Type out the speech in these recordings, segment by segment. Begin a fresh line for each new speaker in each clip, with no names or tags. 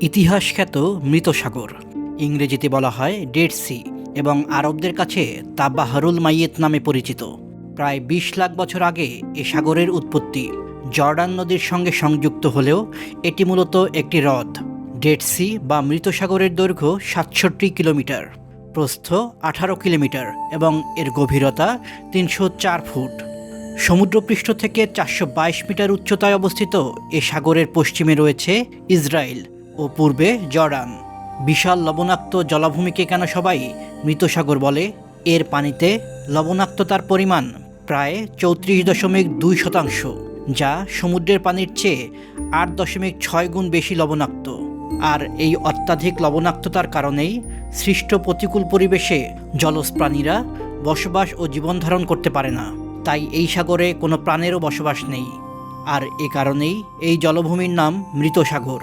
ইতিহাস খ্যাত মৃত সাগর ইংরেজিতে বলা হয় ডেড সি এবং আরবদের কাছে তা মাইয়েত নামে পরিচিত। প্রায় বিশ লাখ বছর আগে এ সাগরের উৎপত্তি। জর্ডান নদীর সঙ্গে সংযুক্ত হলেও এটি মূলত একটি হ্রদ। ডেড সি বা মৃত সাগরের দৈর্ঘ্য সাতষট্টি কিলোমিটার, প্রস্থ আঠারো কিলোমিটার এবং এর গভীরতা তিনশো চার ফুট। সমুদ্রপৃষ্ঠ থেকে চারশো বাইশ মিটার উচ্চতায় অবস্থিত এ সাগরের পশ্চিমে রয়েছে ইসরায়েল। ও পূর্বে জর্ডান। বিশাল লবণাক্ত জলাভূমিকে কেন সবাই মৃত সাগর বলে? এর পানিতে লবণাক্ততার পরিমাণ প্রায় চৌত্রিশ দশমিক দুই শতাংশ, যা সমুদ্রের পানির চেয়ে আট দশমিক ছয় গুণ বেশি লবণাক্ত। আর এই অত্যাধিক লবণাক্ততার কারণেই সৃষ্ট প্রতিকূল পরিবেশে জলজ প্রাণীরা বসবাস ও জীবন ধারণ করতে পারে না। তাই এই সাগরে কোনো প্রাণেরও বসবাস নেই। আর এ কারণেই এই জলভূমির নাম মৃত সাগর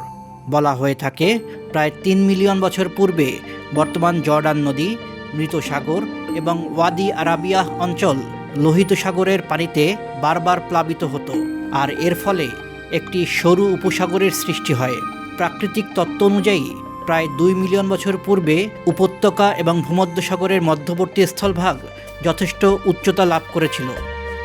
বলা হয়ে থাকে, প্রায় তিন মিলিয়ন বছর পূর্বে বর্তমান জর্ডান নদী মৃত সাগর এবং ওয়াদি আরাবিয়া অঞ্চল লোহিত সাগরের পানিতে বারবার প্লাবিত হতো আর এর ফলে একটি সরু উপসাগরের সৃষ্টি হয়। প্রাকৃতিক তত্ত্ব অনুযায়ী প্রায় দুই মিলিয়ন বছর পূর্বে উপত্যকা এবং ভূমধ্যসাগরের মধ্যবর্তী স্থলভাগ যথেষ্ট উচ্চতা লাভ করেছিল।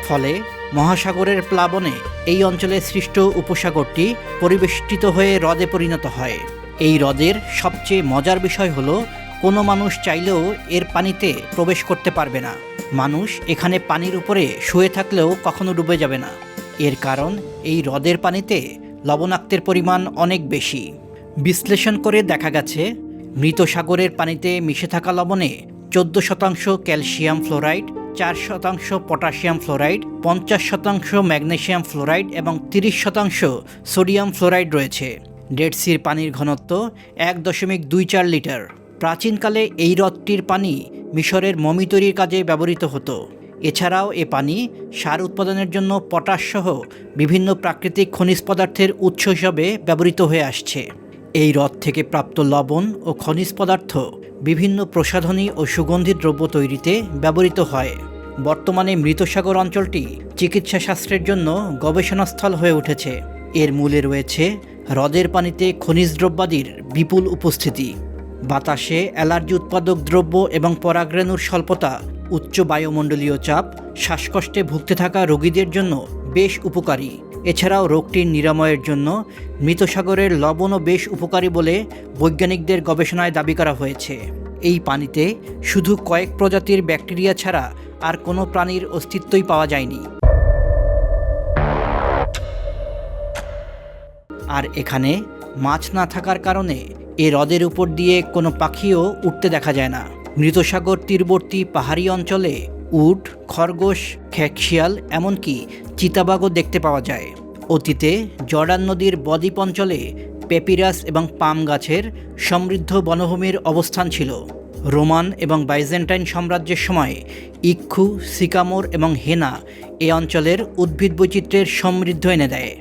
ফলে মহাসাগরের প্লাবনে এই অঞ্চলে সৃষ্ট উপসাগরটি পরিবেষ্টিত হয়ে হ্রদে পরিণত হয়। এই হ্রদের সবচেয়ে মজার বিষয় হলো, কোনো মানুষ চাইলেও এর পানিতে প্রবেশ করতে পারবে না। মানুষ এখানে পানির উপরে শুয়ে থাকলেও কখনো ডুবে যাবে না। এর কারণ, এই হ্রদের পানিতে লবণাক্তের পরিমাণ অনেক বেশি। বিশ্লেষণ করে দেখা গেছে, মৃত সাগরের পানিতে মিশে থাকা লবণে চোদ্দ শতাংশ ক্যালসিয়াম ফ্লোরাইড চার শতাংশ পটাশিয়াম ফ্লোরাইড, পঞ্চাশ শতাংশ ম্যাগনেশিয়াম ফ্লোরাইড এবং তিরিশ শতাংশ সোডিয়াম ফ্লোরাইড রয়েছে। ডেড সির পানির ঘনত্ব এক দশমিক দুই চার লিটার। প্রাচীনকালে এই হ্রদটির পানি মিশরের মমি তৈরির কাজে ব্যবহৃত হতো। এছাড়াও এ পানি সার উৎপাদনের জন্য পটাশ সহ বিভিন্ন প্রাকৃতিক খনিজ পদার্থের উৎস হিসাবে ব্যবহৃত হয়ে আসছে। এই হ্রদ থেকে প্রাপ্ত লবণ ও খনিজ পদার্থ বিভিন্ন প্রসাধনী ও সুগন্ধি দ্রব্য তৈরিতে ব্যবহৃত হয়। বর্তমানে মৃতসাগর অঞ্চলটি চিকিৎসা শাস্ত্রের জন্য গবেষণাস্থল হয়ে উঠেছে। এর মূলে রয়েছে হ্রদের পানিতে খনিজ দ্রব্যাদির বিপুল উপস্থিতি। বাতাসে অ্যালার্জি উৎপাদক দ্রব্য এবং পরাগরেণুর স্বল্পতা, উচ্চ বায়ুমণ্ডলীয় চাপ, শ্বাসকষ্টে ভুগতে থাকা রোগীদের জন্য বেশ উপকারী। এছাড়াও রোগটির নিরাময়ের জন্য মৃতসাগরের লবণও বেশ উপকারী বলে বৈজ্ঞানিকদের গবেষণায় দাবি করা হয়েছে। এই পানিতে শুধু কয়েক প্রজাতির ব্যাকটেরিয়া ছাড়া আর কোনো প্রাণীর অস্তিত্বই পাওয়া যায়নি। আর এখানে মাছ না থাকার কারণে এ হ্রদের উপর দিয়ে কোনো পাখিও উঠতে দেখা যায় না। মৃতসাগর তীরবর্তী পাহাড়ি অঞ্চলে উট, খরগোশ খ্যাকশিয়াল এমনকি চিতাবাঘও দেখতে পাওয়া যায়। অতীতে জর্ডান নদীর বদ্বীপ অঞ্চলে পেপিরাস এবং পাম গাছের সমৃদ্ধ বনভূমির অবস্থান ছিল। রোমান এবং বাইজেন্টাইন সাম্রাজ্যের সময় ইক্ষু, সিকামোর এবং হেনা এ অঞ্চলের উদ্ভিদ বৈচিত্র্যের সমৃদ্ধ এনে দেয়।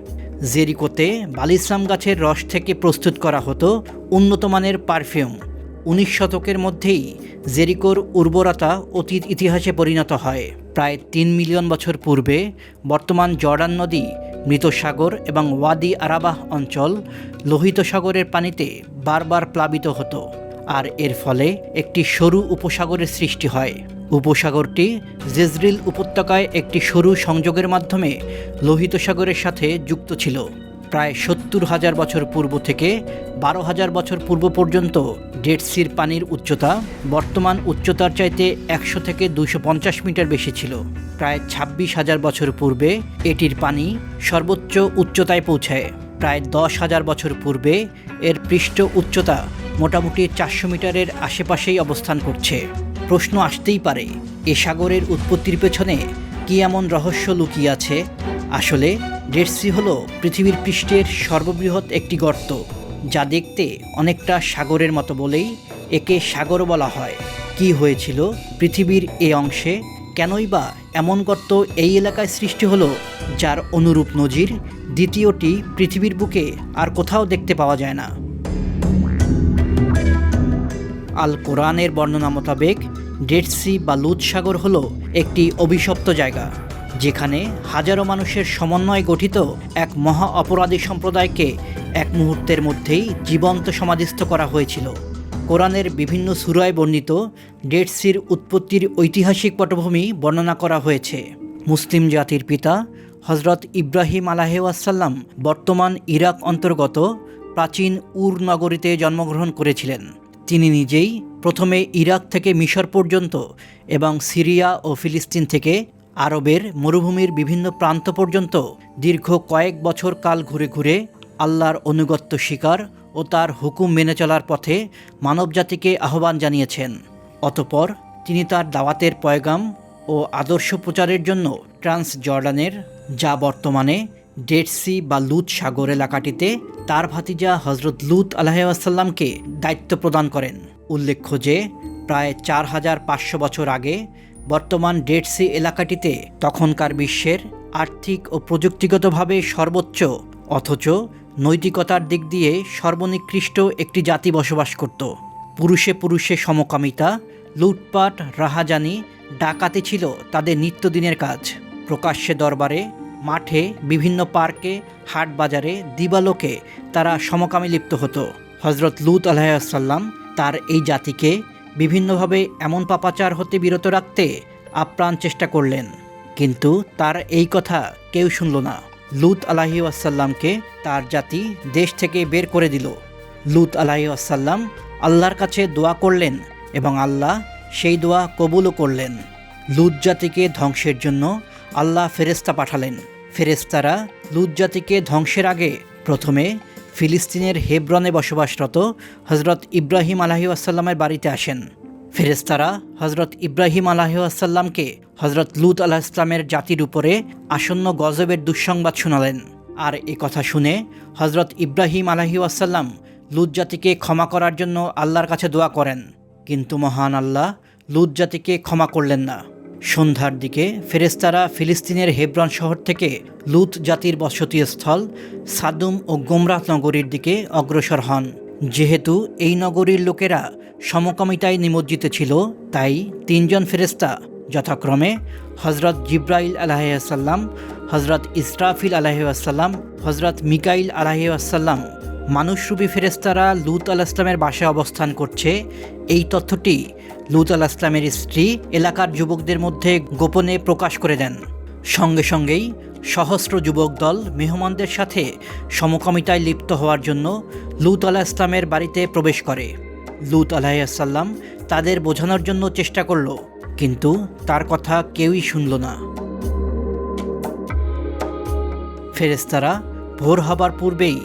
জেরিকোতে বালিশ্রাম গাছের রস থেকে প্রস্তুত করা হতো উন্নত মানের পারফিউম। উনিশ শতকের মধ্যেই জেরিকোর উর্বরতা অতীত ইতিহাসে পরিণত হয়। প্রায় তিন মিলিয়ন বছর পূর্বে বর্তমান জর্ডান নদী মৃত সাগর এবং ওয়াদি আরাবাহ অঞ্চল লোহিত সাগরের পানিতে বারবার প্লাবিত হতো আর এর ফলে একটি সরু উপসাগরের সৃষ্টি হয়। উপসাগরটি জেজরিল উপত্যকায় একটি সরু সংযোগের মাধ্যমে লোহিত সাগরের সাথে যুক্ত ছিল। প্রায় সত্তর হাজার বছর পূর্ব থেকে বারো হাজার বছর পূর্ব পর্যন্ত ডেড সির পানির উচ্চতা বর্তমান উচ্চতার চাইতে একশো থেকে দুশো মিটার বেশি ছিল। প্রায় ছাব্বিশ হাজার বছর পূর্বে এটির পানি সর্বোচ্চ উচ্চতায় পৌঁছায়। প্রায় দশ হাজার বছর পূর্বে এর পৃষ্ঠ উচ্চতা মোটামুটি চারশো মিটারের আশেপাশেই অবস্থান করছে। প্রশ্ন আসতেই পারে, এ সাগরের উৎপত্তির পেছনে কি এমন রহস্য লুকিয়ে আছে? আসলে, ডেড সি হল পৃথিবীর পৃষ্ঠের সর্ববৃহৎ একটি গর্ত। যা দেখতে অনেকটা সাগরের মতো বলেই একে সাগর বলা হয়। কি হয়েছিল পৃথিবীর এ অংশে? কেনই বা এমন গর্ত এই এলাকায় সৃষ্টি হলো, যার অনুরূপ নজির দ্বিতীয়টি পৃথিবীর বুকে আর কোথাও দেখতে পাওয়া যায় না। আল কোরআনের বর্ণনা মোতাবেক, ডেড সি বা লুৎ সাগর হল একটি অভিশপ্ত জায়গা, যেখানে হাজারো মানুষের সমন্বয়ে গঠিত এক মহা অপরাধী সম্প্রদায়কে এক মুহূর্তের মধ্যেই জীবন্ত সমাধিস্থ করা হয়েছিল। কোরআনের বিভিন্ন সুরায় বর্ণিত ডেড সির উৎপত্তির ঐতিহাসিক পটভূমি বর্ণনা করা হয়েছে। মুসলিম জাতির পিতা হজরত ইব্রাহিম আলাহেওয়াসাল্লাম বর্তমান ইরাক অন্তর্গত প্রাচীন উর নগরীতে জন্মগ্রহণ করেছিলেন। তিনি নিজেই প্রথমে ইরাক থেকে মিশর পর্যন্ত এবং সিরিয়া ও ফিলিস্তিন থেকে আরবের মরুভূমির বিভিন্ন প্রান্ত পর্যন্ত দীর্ঘ কয়েক বছর কাল ঘুরে ঘুরে আল্লাহর অনুগত্য শিকার ও তার হুকুম মেনে চলার পথে মানবজাতিকে আহ্বান জানিয়েছেন। অতপর তিনি তার দাওয়াতের পয়গাম ও আদর্শ প্রচারের জন্য ট্রান্স জর্ডানের যা বর্তমানে ডেড সি বা লুত সাগর এলাকাটিতে তার ভাতিজা হজরত লুত আলাহাসাল্লামকে দায়িত্ব প্রদান করেন। উল্লেখ্য যে, প্রায় চার হাজার পাঁচশো বছর আগে বর্তমান ডেড সি এলাকাটিতে তখনকার বিশ্বের আর্থিক ও প্রযুক্তিগতভাবে সর্বোচ্চ, অথচ নৈতিকতার দিক দিয়ে সর্বনিকৃষ্ট একটি জাতি বসবাস করত। পুরুষে পুরুষে সমকামিতা, লুটপাট, রাহাজানি, ডাকাতি ছিল তাদের নিত্যদিনের কাজ। প্রকাশ্যে দরবারে, মাঠে, বিভিন্ন পার্কে, হাট বাজারে, দিবালোকে তারা সমকামী লিপ্ত হতো। হজরত লুত আলাহাসাল্লাম তার এই জাতিকে বিভিন্নভাবে এমন পাপাচার হতে বিরত রাখতে আপ্রাণ চেষ্টা করলেন। কিন্তু তার এই কথা কেউ শুনল না। লুত আলাহি আসাল্লামকে তার জাতি দেশ থেকে বের করে দিল। লুত আলাহি আসাল্লাম আল্লাহর কাছে দোয়া করলেন এবং আল্লাহ সেই দোয়া কবুলও করলেন। লুত জাতিকে ধ্বংসের জন্য আল্লাহ ফেরেস্তা পাঠালেন। ফেরেস্তারা লুত জাতিকে ধ্বংসের আগে প্রথমে ফিলিস্তিনের হেব্রনে বসবাসরত হজরত ইব্রাহিম আলাহি আসাল্লামের বাড়িতে আসেন। ফেরেস্তারা হজরত ইব্রাহিম আলাহি আসাল্লামকে হজরত লুত আলাহ ইসলামের জাতির উপরে আসন্ন গজবের দুঃসংবাদ শোনালেন। আর এ কথা শুনে হজরত ইব্রাহিম আলাহি আসাল্লাম লুত জাতিকে ক্ষমা করার জন্য আল্লাহর কাছে দোয়া করেন। কিন্তু মহান আল্লাহ লুত জাতিকে ক্ষমা করলেন না। সন্ধ্যার দিকে ফেরেস্তারা ফিলিস্তিনের হেব্রন শহর থেকে লুত জাতির বসতিস্থল সাদুম ও গোমরাহ নগরীর দিকে অগ্রসর হন। যেহেতু এই নগরীর লোকেরা সমকামিতায় নিমজ্জিত ছিল তাই তিনজন ফেরেস্তা যথাক্রমে হজরত জিব্রাইল আলাহাসাল্লাম হজরত ইসরাফিল আলাহাসাল্লাম হজরত মিকাইল আলাহাসাল্লাম মানুষরূপী ফেরেস্তারা লুত আল ইসলামের বাসায় অবস্থান করছে। এই তথ্যটি লুত আল স্ত্রী এলাকার যুবকদের মধ্যে গোপনে প্রকাশ করে দেন। সঙ্গে সঙ্গেই সহস্র যুবক দল মেহমানদের সাথে সমকামিতায় লিপ্ত হওয়ার জন্য লুত আলাহ ইসলামের বাড়িতে প্রবেশ করে। লুত আলাহিসাল্লাম তাদের বোঝানোর জন্য চেষ্টা করল, কিন্তু তার কথা কেউই শুনল না। ফেরেস্তারা ভোর হবার পূর্বেই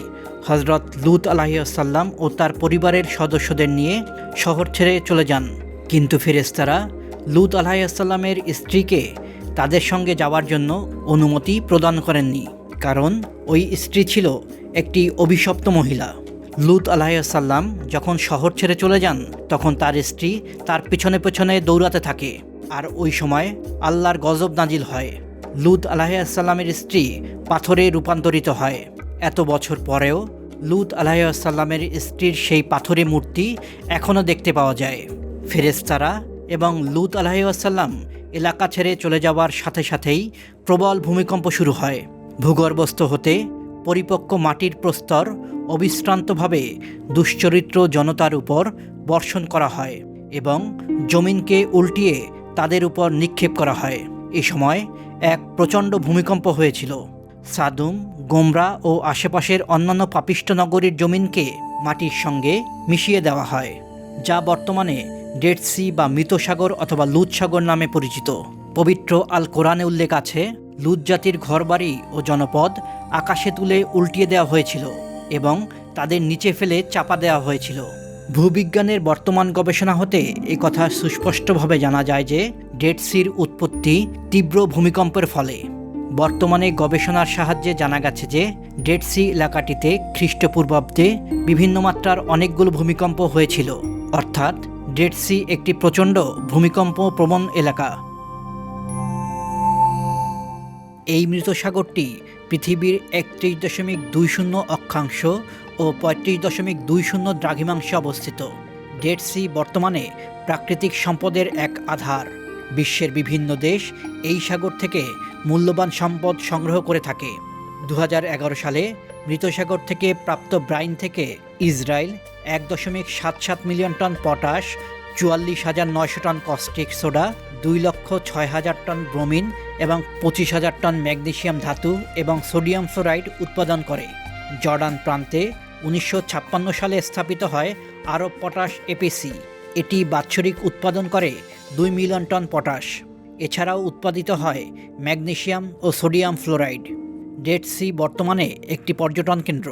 হজরত লুত আলাহিসাল্লাম ও তার পরিবারের সদস্যদের নিয়ে শহর ছেড়ে চলে যান। কিন্তু ফেরেস্তারা লুত আলাহিসাল্লামের স্ত্রীকে তাদের সঙ্গে যাওয়ার জন্য অনুমতি প্রদান করেননি, কারণ ওই স্ত্রী ছিল একটি অভিশপ্ত মহিলা। লুত আলাহিসাল্লাম যখন শহর ছেড়ে চলে যান, তখন তার স্ত্রী তার পিছনে পেছনে দৌড়াতে থাকে। আর ওই সময় আল্লাহর গজব নাজিল হয়। লুত আলাহিসাল্লামের স্ত্রী পাথরে রূপান্তরিত হয়। এত বছর পরেও লুত আলাহিসাল্লামের স্ত্রীর সেই পাথরে মূর্তি এখনও দেখতে পাওয়া যায়। ফেরেস্তারা এবং লুত আলাহিসাল্লাম এলাকা ছেড়ে চলে যাওয়ার সাথে সাথেই প্রবল ভূমিকম্প শুরু হয়। ভূগর্ভস্থ হতে পরিপক্ক মাটির প্রস্তর অবিশ্রান্তভাবে দুশ্চরিত্র জনতার উপর বর্ষণ করা হয় এবং জমিনকে উল্টিয়ে তাদের উপর নিক্ষেপ করা হয়। এ সময় এক প্রচণ্ড ভূমিকম্প হয়েছিল। সাদুম, গোমরা ও আশেপাশের অন্যান্য পাপিষ্ট নগরীর জমিনকে মাটির সঙ্গে মিশিয়ে দেওয়া হয়, যা বর্তমানে ডেড সি বা মৃত সাগর অথবা লুত সাগর নামে পরিচিত। পবিত্র আল কোরআনে উল্লেখ আছে লুত জাতির ঘরবাড়ি ও জনপদ আকাশে তুলে উল্টিয়ে দেওয়া হয়েছিল। এবং তাদের নিচে ফেলে চাপা দেওয়া হয়েছিল। ভূবিজ্ঞানের বর্তমান গবেষণা হতে এ কথা সুস্পষ্টভাবে জানা যায় যে, ডেড সির উৎপত্তি তীব্র ভূমিকম্পের ফলে। বর্তমানে গবেষণার সাহায্যে জানা গেছে যে, ডেড সি এলাকাটিতে খ্রিস্টপূর্বাব্দে বিভিন্ন মাত্রার অনেকগুলো ভূমিকম্প হয়েছিল। অর্থাৎ, ডেড সি একটি প্রচণ্ড ভূমিকম্প প্রবণ এলাকা। এই মৃত সাগরটি পৃথিবীর একত্রিশ দশমিক দুই শূন্য অক্ষাংশ ও পঁয়ত্রিশ দশমিক দুই শূন্য দ্রাঘিমাংশে অবস্থিত। ডেড সি বর্তমানে প্রাকৃতিক সম্পদের এক আধার। বিশ্বের বিভিন্ন দেশ এই সাগর থেকে মূল্যবান সম্পদ সংগ্রহ করে থাকে। দু হাজার এগারো সালে মৃতসাগর থেকে প্রাপ্ত ব্রাইন থেকে ইসরায়েল এক দশমিক সাত সাত মিলিয়ন টন পটাশ, চুয়াল্লিশ হাজার নয়শো টন কস্টিক সোডা দুই লক্ষ ছয় হাজার টন ব্রোমিন এবং পঁচিশ হাজার টন ম্যাগনেশিয়াম ধাতু এবং সোডিয়াম ফ্লোরাইড উৎপাদন করে। জর্ডান প্রান্তে উনিশশো ছাপ্পান্ন সালে স্থাপিত হয় আরব পটাশ এপিসি এটি বাৎসরিক উৎপাদন করে দুই মিলিয়ন টন পটাশ। এছাড়াও উৎপাদিত হয় ম্যাগনেশিয়াম ও সোডিয়াম ফ্লোরাইড। ডেড সি বর্তমানে একটি পর্যটন কেন্দ্র।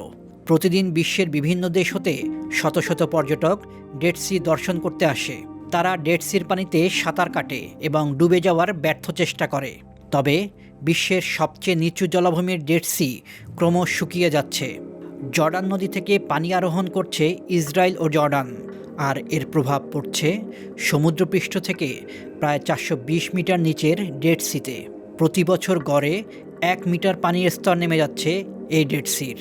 প্রতিদিন বিশ্বের বিভিন্ন দেশ হতে শত শত পর্যটক ডেড সি দর্শন করতে আসে। তারা ডেড সির পানিতে সাঁতার কাটে এবং ডুবে যাওয়ার ব্যর্থ চেষ্টা করে। তবে বিশ্বের সবচেয়ে নিচু জলাভূমির ডেড সি ক্রমশ শুকিয়ে যাচ্ছে। জর্ডান নদী থেকে পানি আরোহণ করছে ইসরায়েল ও জর্ডান। আর এর প্রভাব পড়ছে সমুদ্রপৃষ্ঠ থেকে প্রায় চারশো বিশ মিটার নিচের ডেড সিতে প্রতি বছর গড়ে এক মিটার পানির স্তর নেমে যাচ্ছে এই ডেড সির।